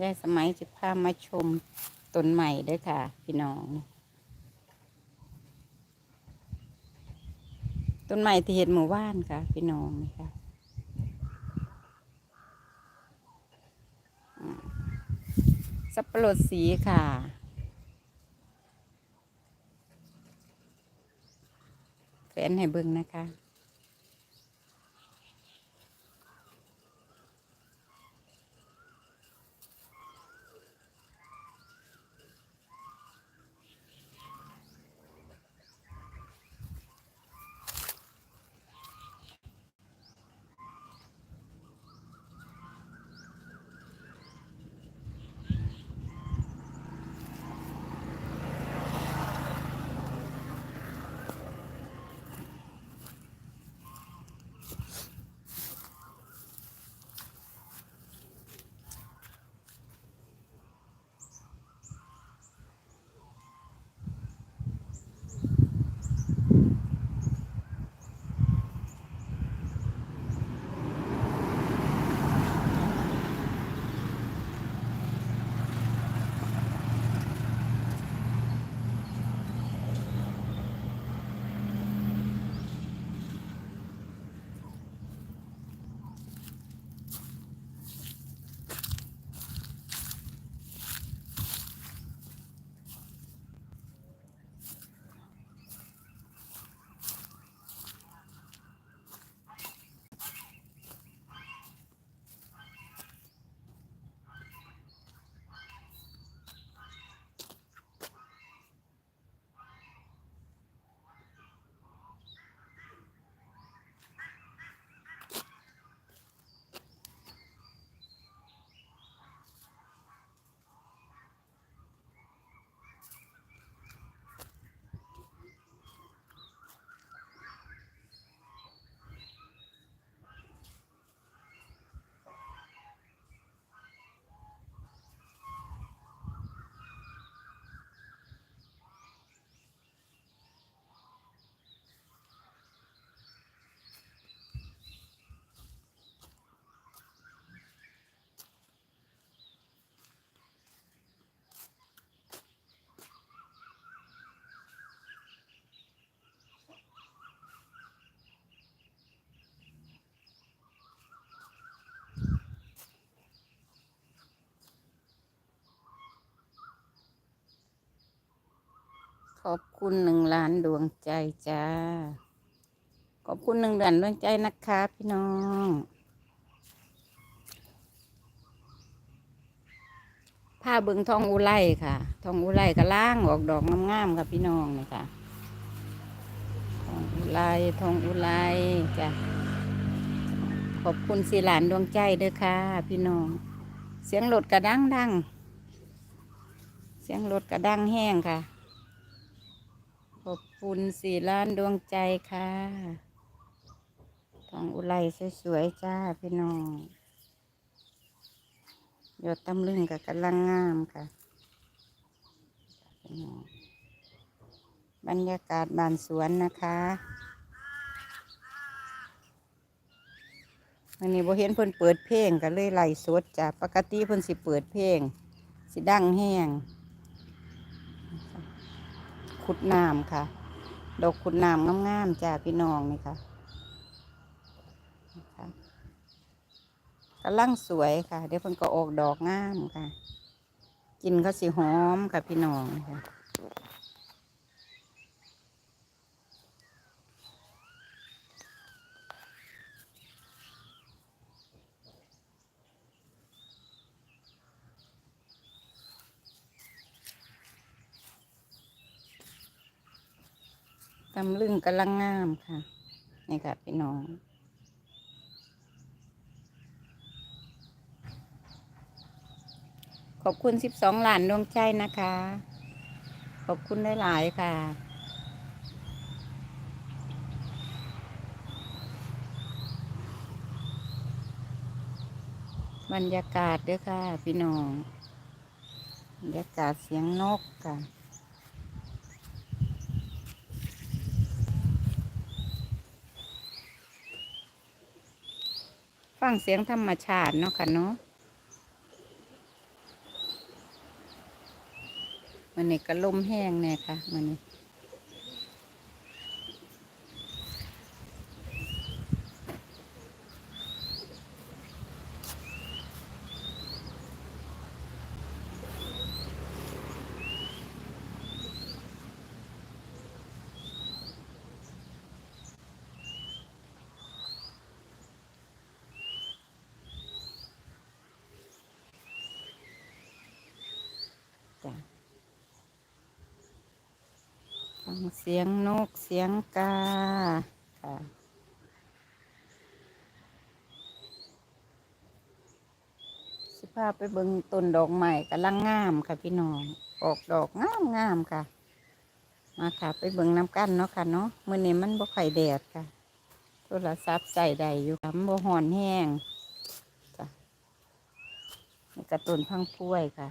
ยายสมัยจะพามาชมต้นใหม่ด้วยค่ะ พี่น้องต้นใหม่ที่เห็นหมู่บ้านค่ะ พี่น้องนี่ค่ะสับปะรดสีค่ะแฟนให้เบิ่งนะคะ อบคุณหนึ่งล้านดวงใจจ้า ขอบคุณหนึ่งล้านดวงใจนะคะพี่น้องผ้าเบิงทองอุไรค่ะ ทองอุไรก็ล่างออกดอกงามๆค่ะพี่น้องนี่ค่ะทองอุไรทองอุไรจ้ะขอบคุณสีหลานดวงใจเด้อค่ะ พี่น้อง เสียงรถกระดังดังเสียงรถกระดังแห้งค่ะ คุณสี่ล้านดวงใจค่ะทองอุไรสวยๆจ้าพี่น้องยอดตำลึงกับกำลังงามค่ะพี่น้องบรรยากาศบานสวนนะคะวันนี้บ่เห็นเพิ่นเปิดเพลงก็เลยไล่สดจ้ะปกติเพิ่นสิเปิดเพลง สิดังแห้งขุดน้ำค่ะ ดอกขุนนามงามๆจ้าพี่น้องนี่ค่ะกระกำลังสวยค่ะ เดี๋ยวเพิ่นก็ออกดอกงามค่ะ กินก็สีหอมค่ะพี่น้องค่ะ ตำลึงกำลังงามค่ะ นี่ค่ะพี่น้อง ขอบคุณสิบสองหลานดวงใจนะคะ ขอบคุณหลายๆค่ะบรรยากาศเด้วยค่ะ พี่น้องบรรยากาศเสียงนกค่ะ ฟังเสียงธรรมชาติเนาะค่ะเนาะมันนี่ก็ลมแห้งเนี่ยค่ะมันนี่ เสียงนกเสียงกาค่ะสิพาไปเบิ่งต้นดอกใหม่กำลังงามค่ะพี่น้อง ออกดอกงามงามค่ะ มาค่ะ ไปเบิ่งน้ำกันเนาะค่ะเนาะมื่อนี้มันบ่ไข่อยแดดค่ะ โทรศัพท์ใส่ได้อยู่ค่ะบ่ห่อนแห้งจ้ะกระตุนพังพ้วยค่ะ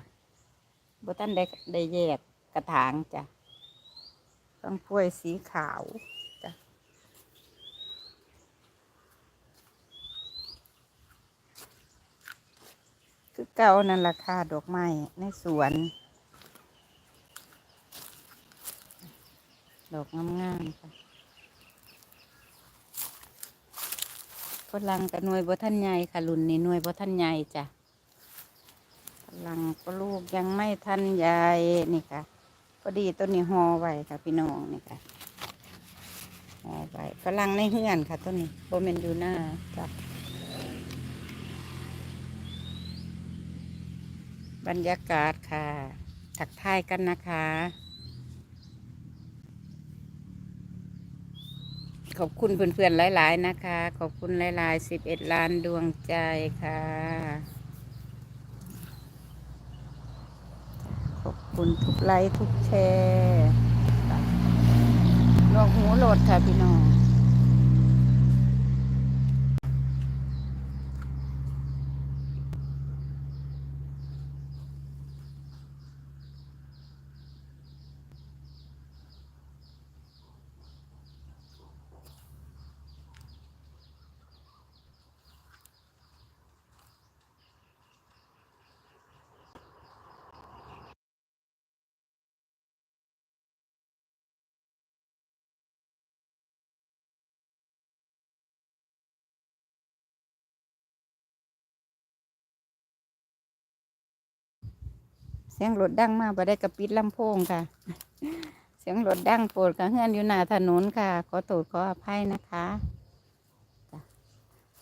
บ่ท่านได้ได้แยกกระถางจ้ะ พังพ้วยสีขาวจ้ะคือเก่านั่นราคาดอกไม้ในสวน ดอกงามๆค่ะพลังกับหน่วยบท่านใหญ่ค่ะรุ่นนี้หน่วยบท่านใหญ่จ้ะพลังก็ลูกยังไม่ทันใหญ่นี่ค่ะ พอดีต้นนี้ห่อไว้ค่ะพี่น้องนี่ค่ะห่อไว้พลังในเฮือนค่ะต้นนี้โบเมนดูหน้าจ้ะบรรยากาศค่ะถักทายกันนะคะ ขอบคุณเพื่อนๆหลาย ๆ นะคะ ขอบคุณหลายๆสิบเอ็ดล้านดวงใจค่ะ ขอบ คุณทุกไลค์ทุกแชร์ลวกหูโหลดค่ะพี่น้อง เสียงรถดังมากบ่ได้กระปิดลำโพงค่ะ เสียงรถดังโปรดกระเฮือนอยู่หน้าถนนค่ะ ขอโทษขออภัยนะคะ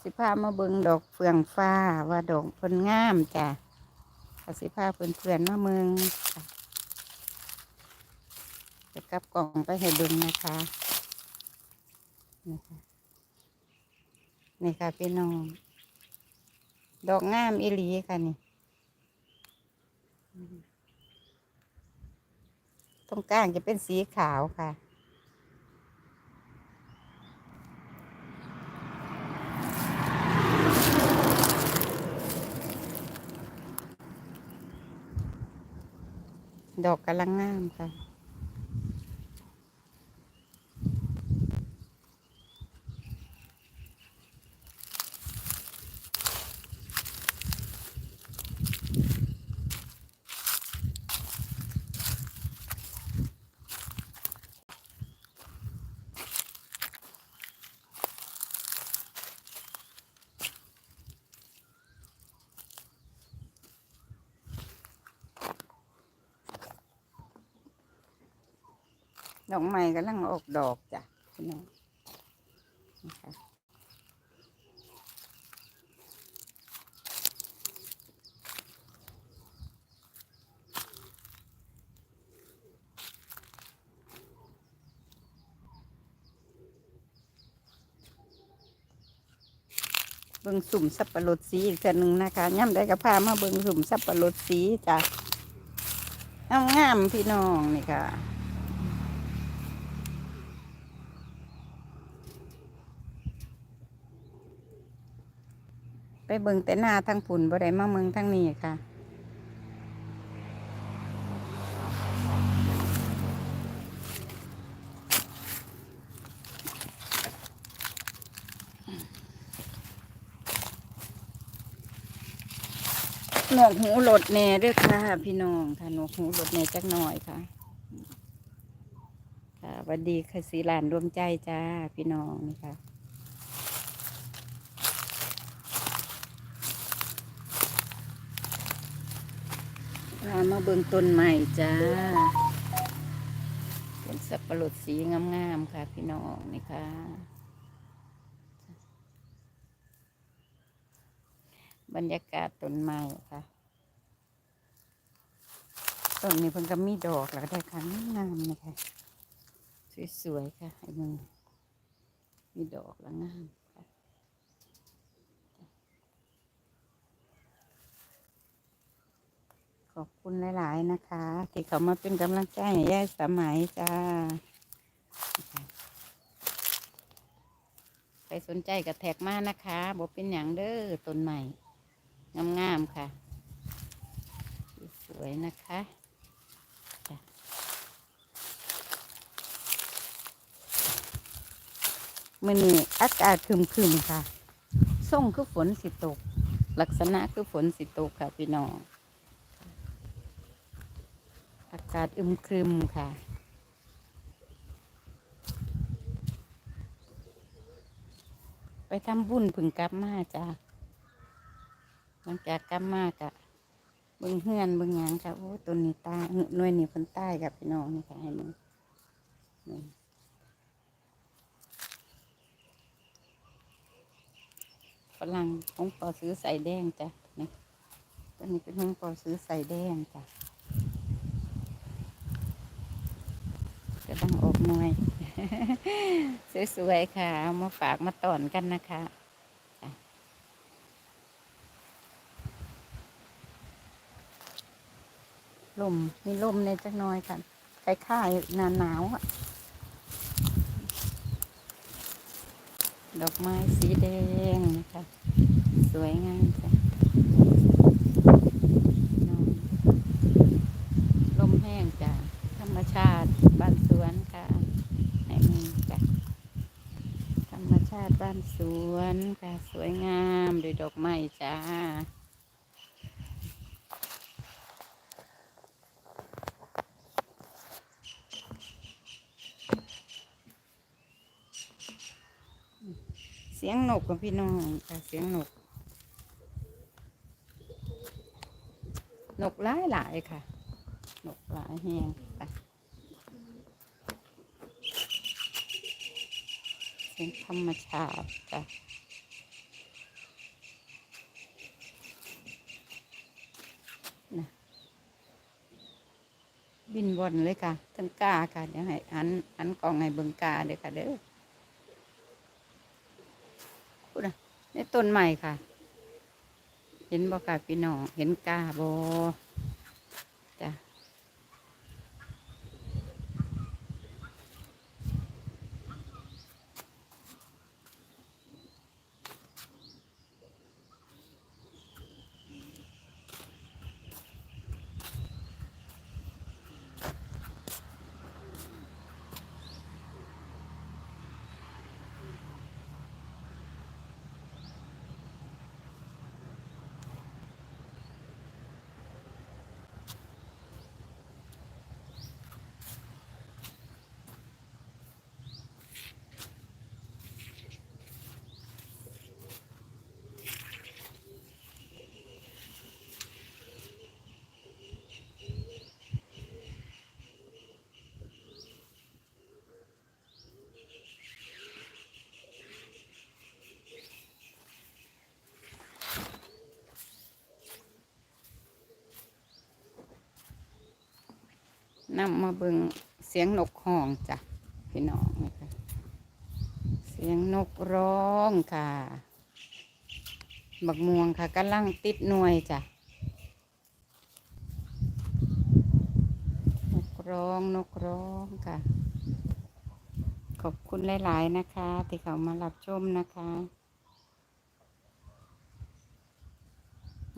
สิพามาเบิงดอกเฟืองฟ้าว่าดอกเพนงามจ้ะก็สิพาเพื่อนๆมาเมืองจะกลับกล่องไปให้เดึงนะคะนี่ค่ะนี่ค่ะพี่น้อง ดอกงามอีหลีค่ะนี่ รงกลางจะเป็นสีขาวค่ะ ดอกกำลังงามค่ะ ดอกไม้กำลังออกดอกจ้ะพี่น้องนะคะเบิ่งสุ่มสับปะรดสีอีกเทื่อหนึ่งนะคะย่ำได้กับพามาเบิ่งสุ่มสับปะรดสีจ้ะงามๆพี่น้องนี่ค่ะ เบิ่งแต่หน้าทั้งผุนบ่ได้มาเมืองทั้งนี้ค่ะหนวกหูหลดแน่ด้วยค่ะ พี่น้องค่ะหนวกหูหลดแน่จักหน่อยค่ะ ค่ะสวัสดีค่ะสีหลานรวมใจจ้า พี่น้องนี่ค่ะ มาเบิ่งต้นใหม่จ้าเป็นสับปะรดสีงามๆค่ะ พี่น้องนี่ค่ะ บรรยากาศต้นไม้ค่ะต้นนี้เพิ่งก็มีดอกแล้วได้ค่ะงามนะคะสวยๆค่ะให้มึงมีดอกแล้วงามค่ะ ขอบคุณหลาย ๆ นะคะ ที่เขามาเป็นกำลังใจให้ยายสมัยจ้า ใครสนใจกับแท็กมานะคะบอกเป็นอย่างเด้อต้นใหม่ งาม ๆ ค่ะ สวยนะคะมื่อนี้อากาศครึมค่ะส่งคือฝนสิตก ลักษณะคือฝนสิตกค่ะพี่น้อง อากาศอึมครึมค่ะ ไปทำบุญผึ่งกลับมาจ้าหลังจากกลับมากะเบึงเฮือนเบึงหยังค่ะโอ้ตัวนี้ตายหน่วยนี้เพิ่นตายกับพี่น้องนี่ค่ะให้มึงฝรั่งของปอซื้อใส่แดงจ้ะนี่ตัวนี้เป็นของปอซื้อใส่แดงจ้ะ ก็ต้องออกหน่วย สวยๆค่ะเอามาฝากมาต่อนกันนะคะลมมีลมในจักน้อยค่ะคล้ายๆหนาหนาวอะดอกไม้สีแดงนะคะ สวยงามจ้ะน้องลมแห้งจ้ะ ธรรมชาติบ้านสวนค่ะให้มีจ้ะธรรมชาติบ้านสวนค่ะ สวยงามด้วยดอกไม้จ้า เสียงน กกับพี่น้องค่ะเสียงนก นกหลายหลายๆค่ะ นกหลายแหงค่ะเป็นธรรมชาติจ้ะนะบินวนเลยค่ะทั้งกาค่ะ เดี๋ยวให้อันอันกองให้เบิงกาเด้อค่ะเด้อพูดนะใน ต้นใหม่ค่ะ เห็นบ่ค่ะพี่น้องเห็นกาบอะ นำมาเบิ่งเสียงนกห้องจ้ะพี่น้องนะคะเสียงนกร้องค่ะ บักม่วงค่ะกำลังติดหน่วยจ้ะนกร้องนกร้องค่ะ ขอบคุณหลาย ๆ นะคะ ที่เขามารับชมนะคะ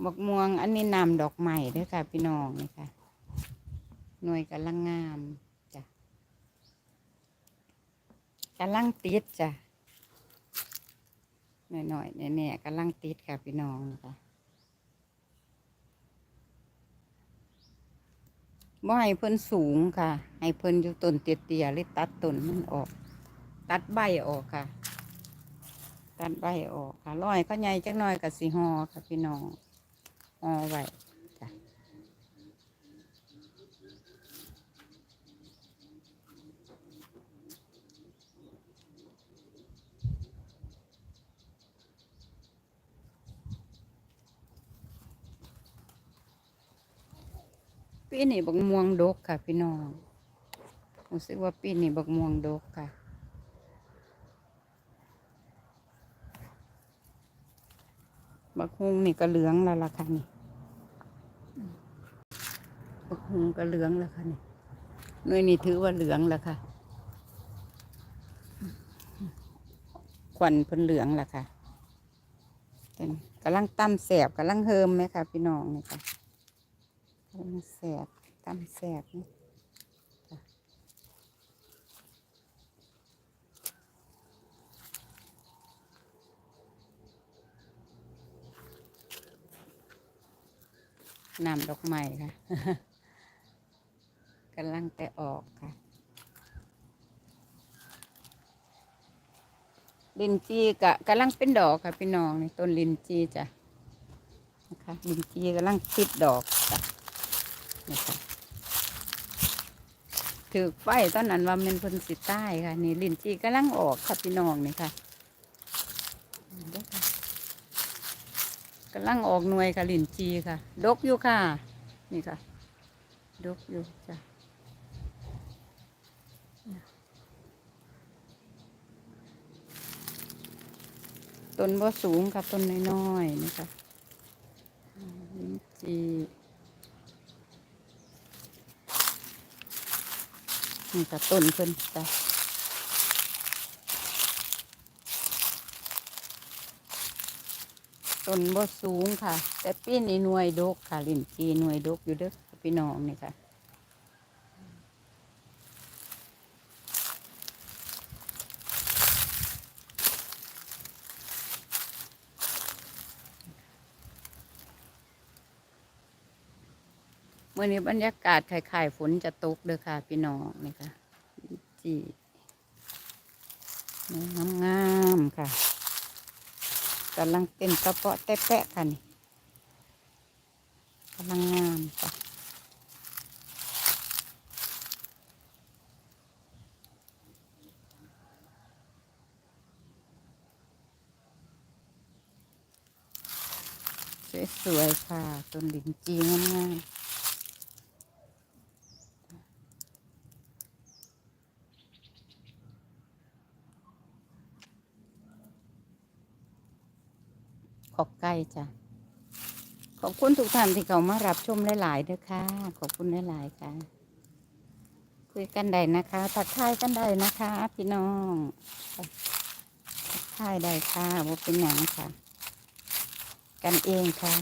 บักม่วงอันนี้นำดอกใหม่ด้วยค่ะ พี่น้องนี่ค่ะ หน่วยกำลังงามจ้ะกำลังติดจ้ะหน่อยหน่อยแน่ๆกำลังติดค่ะพี่น้องนะะบ่ให้เพิ่นสูงค่ะ ให้เพิ่นอยู่ต้นเตี๋ยๆเลยตัดต้นมันออก ตัดใบออกค่ะ ตัดใบออกค่ะร้อยก็ใหญ่จักหน่อยกับสีหอค่ะพี่น้องหอไว้ ปีนี้บักม่วงดกค่ะ พี่น้องรู้สึกว่าปีนี้บักม่วงดกค่ะบักฮุงนี่ก็เหลืองแล้วล่ะค่ะนี่บักฮุงก็เหลืองแล้วค่ะนี่หน่วยนี่ถือว่าเหลืองแล้วค่ะควันเพิ่นเหลืองแล้วค่ะเป็นกำลังตั้มแสบกำลังเฮิมไหมคะพี่น้องนี่ค่ะ กำลังแสบตัมแสบนี่นำดอกไม้ค่ะกำลังแต่ออกค่ะ ลินจีกะกำลังเป็นดอกค่ะพี่น้องในต้นลินจีจ้ะนะคะลินจีกำลังติดดอก ถือไฟตอนนั้นว่ามันพนสิใต้ค่ะ นี่ลินจีกำลังออกค่ะพี่น้องนี่ค่ะเด้อค่ะกำลังออกหน่วยค่ะลินจีค่ะ ดกอยู่ค่ะ นี่ค่ะ ดกอยู่จ้ะต้นบ่สูงกับต้นน้อยๆนี่ค่ะลินจี นี่ค่ะต้นเพิ่นจ้ะต้นบ่สูงค่ะ แต่ปีนี้หน่วยดกค่ะ ลิ้นจีหน่วยดกอยู่เด้อพี่น้องนี่ค่ะ เมื่อนี้บรรยากาศคล้ายๆฝนจะตกเด้อค่ะ พี่น้องนี่ค่ะจีงามงามค่ะกำลังเป็นกระเปาะแตะแปะค่ะนี่กำลังงามค่ะสวยๆค่ะต้นลินจีงามๆ ขอบไก่จ้ะ ขอบคุณทุกท่านที่เขามารับชมหลายๆเด้อค่ะ ขอบคุณหลายๆค่ะ คุยกันได้นะคะทักทายกันได้นะคะ พี่น้องทักทายได้ค่ะว่าเป็นหยังค่ะ กันเองค่ะ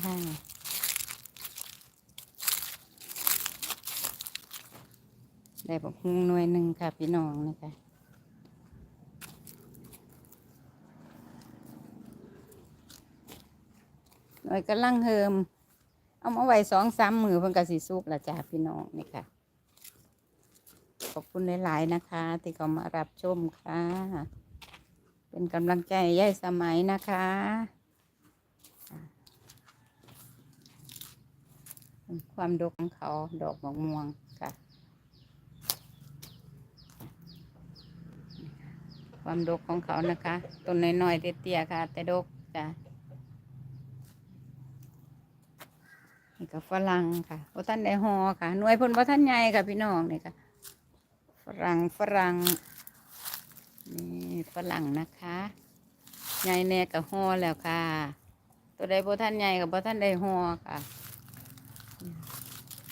ได้บอกฮงหน่วยหนึ่งค่ะ พี่น้องนะคะ น่อยกำลังเฮิม เอามาไว้สองสามมือเพิ่นกะสิสุกละจ้าพี่น้องนี่ค่ะ ขอบคุณหลายๆนะคะ ที่เขามารับชมค่ะ เป็นกำลังใจยายสมัยนะคะความดกของเขาดอกมะม่วงค่ะ ความดกของเขานะคะต้นน้อยๆเตี้ยๆค่ะ แต่ดกจ้ะ นี่ก็ฝรั่งค่ะบ่ท่านได้หอค่ะ หน่วยเพ่นบ่ท่านใหญ่ค่ะพี่น้องนี่ค่ะฝรั่งฝรั่งนี่ฝรั่งนะคะใหญ่แน่กับหอแล้วค่ะ ตัวใดบ่ท่านใหญ่กับบ่ท่านได้หอค่ะ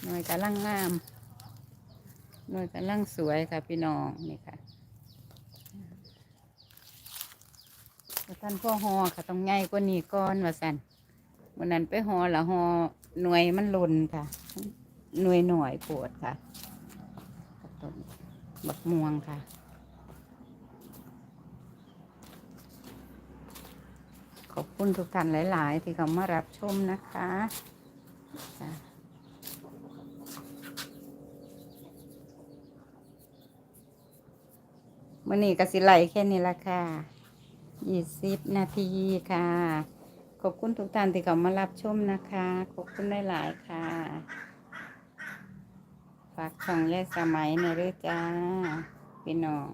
หน่วยกำลังงาม หน่วยกำลังสวยค่ะพี่น้องนี่ค่ะบ่ท่านพ่อหอค่ะต้องใหญ่กว่านี้ก่อนว่าสันวันนั้นไปหอละหอ หน่วยมันลนค่ะ หน่วยหน่อยปวดค่ะต้บักม่วงค่ะ ขอบคุณทุกท่านหลาย ๆ ที่เข้ามารับชมนะคะมื่อนี้ก็สิไหลแค่นี้ละค่ะยี่สิบนาทีค่ะ ขอบคุณทุกท่านที่เข้ามารับชมนะคะ ขอบคุณหลายๆค่ะ ฝากช่องแยกสมัยในเรื่องจ้าพี่น้อง